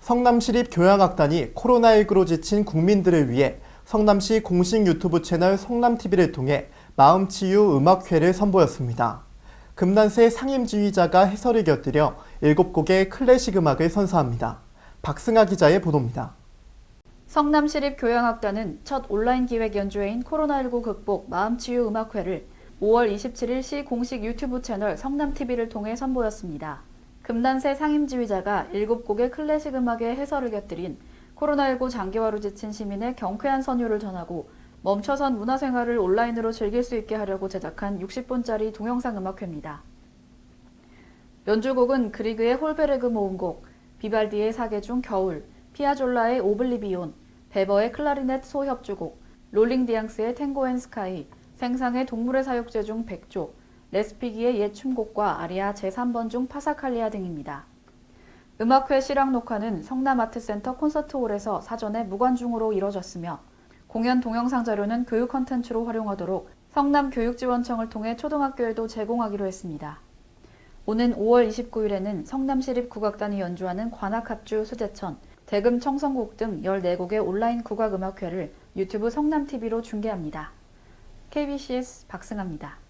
성남시립 교향악단이 코로나19로 지친 국민들을 위해 성남시 공식 유튜브 채널 성남TV를 통해 마음치유 음악회를 선보였습니다. 금난세 상임지휘자가 해설을 곁들여 7곡의 클래식 음악을 선사합니다. 박승아 기자의 보도입니다. 성남시립 교향악단은 첫 온라인 기획 연주회인 코로나19 극복 마음치유 음악회를 5월 27일 시 공식 유튜브 채널 성남TV를 통해 선보였습니다. 금난세 상임지휘자가 7곡의 클래식 음악에 해설을 곁들인 코로나19 장기화로 지친 시민의 경쾌한 선율을 전하고 멈춰선 문화생활을 온라인으로 즐길 수 있게 하려고 제작한 60분짜리 동영상 음악회입니다. 연주곡은 그리그의 홀베르그 모음곡, 비발디의 사계 중 겨울, 피아졸라의 오블리비온, 베버의 클라리넷 소협주곡, 롤링 디앙스의 탱고 앤 스카이, 생상의 동물의 사육제 중 백조, 레스피기의 옛 춤곡과 아리아 제3번 중 파사칼리아 등입니다. 음악회 실황 녹화는 성남아트센터 콘서트홀에서 사전에 무관중으로 이뤄졌으며 공연 동영상 자료는 교육 컨텐츠로 활용하도록 성남교육지원청을 통해 초등학교에도 제공하기로 했습니다. 오는 5월 29일에는 성남시립국악단이 연주하는 관악합주 수제천, 대금 청성곡 등 14곡의 온라인 국악음악회를 유튜브 성남TV로 중계합니다. KBCS 박승아입니다.